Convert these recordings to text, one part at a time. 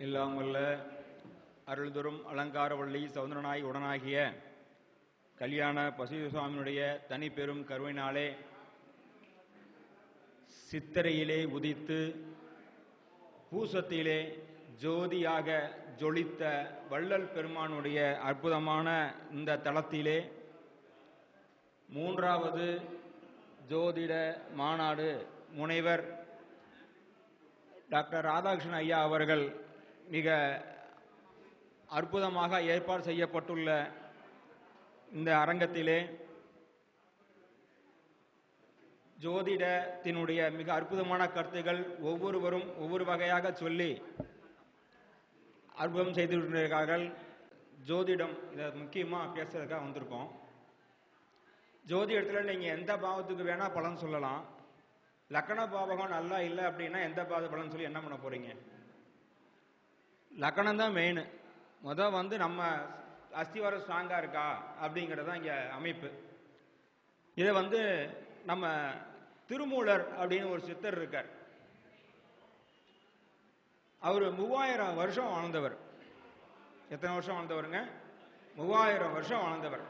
இல்லாமல்ல அருள்தரும் அலங்காரவள்ளி சவுந்தரனாய் உடனாகிய கல்யாண பசுசுவாமியினுடைய தனிப்பெரும் தனி பெரும் கருவினாலே சித்திரையிலே உதித்து பூசத்திலே ஜோதியாக ஜொலித்த வள்ளல் பெருமானுடைய அற்புதமான இந்த தளத்திலே மூன்றாவது ஜோதிட மாநாடு முனைவர் டாக்டர் ராதாகிருஷ்ணன் ஐயா அவர்கள் மிக அற்புதமாக ஏற்பாடு செய்யப்பட்டுள்ள இந்த அரங்கத்திலே ஜோதிடத்தினுடைய மிக அற்புதமான கருத்துகள் ஒவ்வொருவரும் ஒவ்வொரு வகையாக சொல்லி அற்புதம் செய்திருக்கிறார்கள். ஜோதிடம் இதை முக்கியமாக பேசுறதுக்காக வந்திருக்கோம். ஜோதிடத்தில் நீங்கள் எந்த பாவத்துக்கு வேணால் பலன் சொல்லலாம். லக்கண பாவகம் நல்லா இல்லை அப்படின்னா எந்த பாவ பலன் சொல்லி என்ன பண்ண போகிறீங்க லக்கணம் தான் மெயின் முத வந்து நம்ம அஸ்திவாரம் ஸ்ட்ராங்காக இருக்கா அப்படிங்கிறது தான் இங்கே அமைப்பு. இதை வந்து நம்ம திருமூலர் அப்படின்னு ஒரு சித்தர் இருக்கார். அவர் மூவாயிரம் வருஷம் வாழ்ந்தவர். எத்தனை வருஷம் வாழ்ந்தவருங்க? மூவாயிரம் வருஷம் வாழ்ந்தவர்.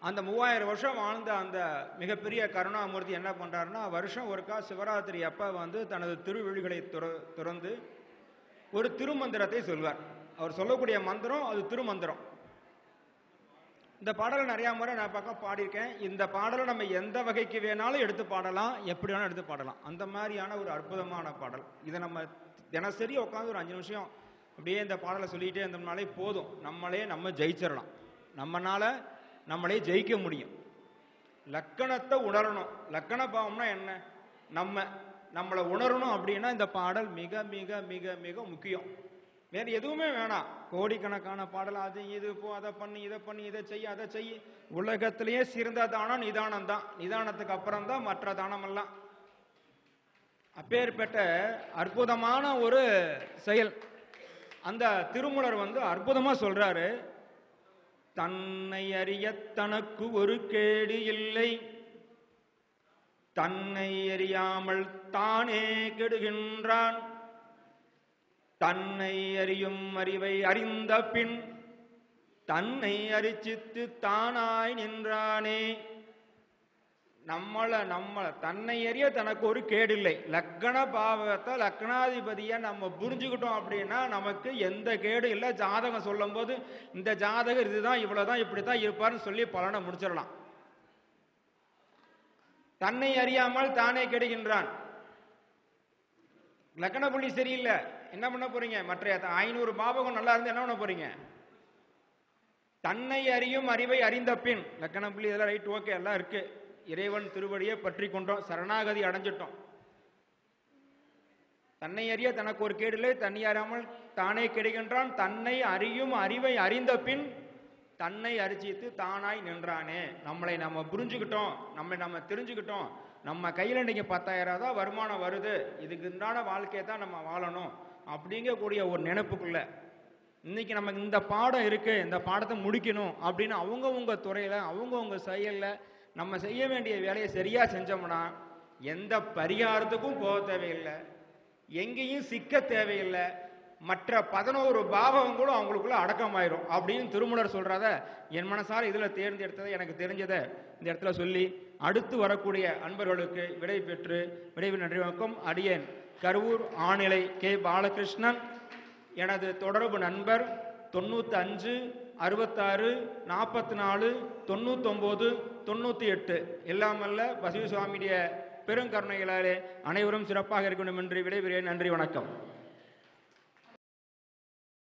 அந்த மூவாயிரம் வருஷம் வாழ்ந்த அந்த மிகப்பெரிய கருணாமூர்த்தி என்ன பண்ணுறாருன்னா வருஷம் ஒருக்கா சிவராத்திரி அப்போ வந்து தனது திருவிழிகளை துற- திறந்து ஒரு திருமந்திரத்தை சொல்வார். அவர் சொல்லக்கூடிய மந்திரம் அது திருமந்திரம். இந்த பாடலை நிறையா முறை நான் பக்கம் பாடியிருக்கேன். இந்த பாடலை நம்ம எந்த வகைக்கு வேணாலும் எடுத்து பாடலாம். எப்படி வேணாலும் எடுத்து பாடலாம். அந்த மாதிரியான ஒரு அற்புதமான பாடல். இதை நம்ம தினசரி உட்காந்து ஒரு அஞ்சு நிமிஷம் அப்படியே இந்த பாடலை சொல்லிகிட்டே இருந்தோம்னாலே போதும். நம்மளே நம்ம ஜெயிச்சிடலாம். நம்மனால நம்மளே ஜெயிக்க முடியும். லக்கணத்தை உணரணும். லக்கண பாவம்னா என்ன? நம்ம நம்மளை உணரணும் அப்படின்னா இந்த பாடல் மிக மிக மிக மிக முக்கியம். வேற எதுவுமே வேணாம். கோடிக்கணக்கான பாடல் அது இது போ அதை பண்ணி இதை பண்ணி இதை செய்ய அதை செய்ய உலகத்திலேயே சிறந்த தானம் நிதானம் தான் நிதானத்துக்கு அப்புறம் தான் மற்ற தானம் எல்லாம் அப்பேற்பட்ட அற்புதமான ஒரு செயல். அந்த திருமூலர் வந்து அற்புதமா சொல்றாரு தன்னை அறிய தனக்கு ஒரு கேடு இல்லை. தன்னை அறியாமல் தானே கெடுகின்றான். தன்னை அறியும் அறிவை அறிந்த பின் தன்னை அரிச்சித்து தானாய் நின்றானே. நம்மள நம்மள தன்னை அறிய தனக்கு ஒரு கேடில்லை. லக்கண பாவத்தை லக்னாதிபதியை நம்ம புரிஞ்சுக்கிட்டோம் அப்படின்னா நமக்கு எந்த கேடு இல்லை. ஜாதகம் சொல்லும்போது இந்த ஜாதகர் இதுதான் இவ்வளவுதான் இப்படித்தான் இருப்பார்னு சொல்லி பலனை முடிச்சிடலாம். தன்னை அறியாமல் தானே கெடுகின்றான். லக்கண புள்ளி சரியில்லை. என்ன பண்ண போறீங்க? மற்ற ஐநூறு பாபகம் நல்லா இருந்து என்ன பண்ண போறீங்க? தன்னை அறியும் அறிவை அறிந்த பின் லக்கண புள்ளி இதெல்லாம் ரைட் ஓகே எல்லாம் இருக்கு. இறைவன் திருவடியை பற்றி கொண்டோம். சரணாகதி அடைஞ்சிட்டோம். தன்னை அறிய தனக்கு ஒரு கேடில்லை தன்னை அறியாமல் தானே கெடுகின்றான். தன்னை அறியும் அறிவை அறிந்த பின் தன்னை அரிச்சித்து தானாய் நின்றானே. நம்மளை நம்ம புரிஞ்சுக்கிட்டோம். நம்மளை நம்ம தெரிஞ்சுக்கிட்டோம். நம்ம கையில் இன்றைக்கி பத்தாயிரம் தான் வருமானம் வருது. இதுக்கு உண்டான வாழ்க்கையை தான் நம்ம வாழணும். அப்படிங்கக்கூடிய ஒரு நினைப்புக்குள்ள இன்னைக்கு நமக்கு இந்த பாடம் இருக்கு. இந்த பாடத்தை முடிக்கணும் அப்படின்னு அவங்கவுங்க துறையில் அவங்கவுங்க செயலில் நம்ம செய்ய வேண்டிய வேலையை சரியாக செஞ்சோம்னா எந்த பரிகாரத்துக்கும் போக தேவையில்லை. எங்கேயும் சிக்க தேவையில்லை. மற்ற பதினோரு பாவங்களும் அவங்களுக்குள்ள அடக்கமாயிரும். அப்படின்னு திருமலர் சொல்றத என் மனசார இதுல தேர்ந்தெடுத்ததை எனக்கு தெரிஞ்சதை இந்த இடத்துல சொல்லி அடுத்து வரக்கூடிய அன்பர்களுக்கு விடை பெற்று விடைவு நன்றி வணக்கம். அடியேன் கரூர் ஆணிலை கே. பாலகிருஷ்ணன் எனது தொடர்பு நண்பர் தொண்ணூத்தி அஞ்சு அறுபத்தாறு நாற்பத்தி நாலு தொண்ணூத்தொம்போது தொண்ணூற்றி எட்டு எல்லாமல்ல பசிவ சுவாமியுடைய பெருங்கருணைகளாலே அனைவரும் சிறப்பாக இருக்க வேண்டும் என்று விடைபெறுகிறேன். நன்றி வணக்கம்.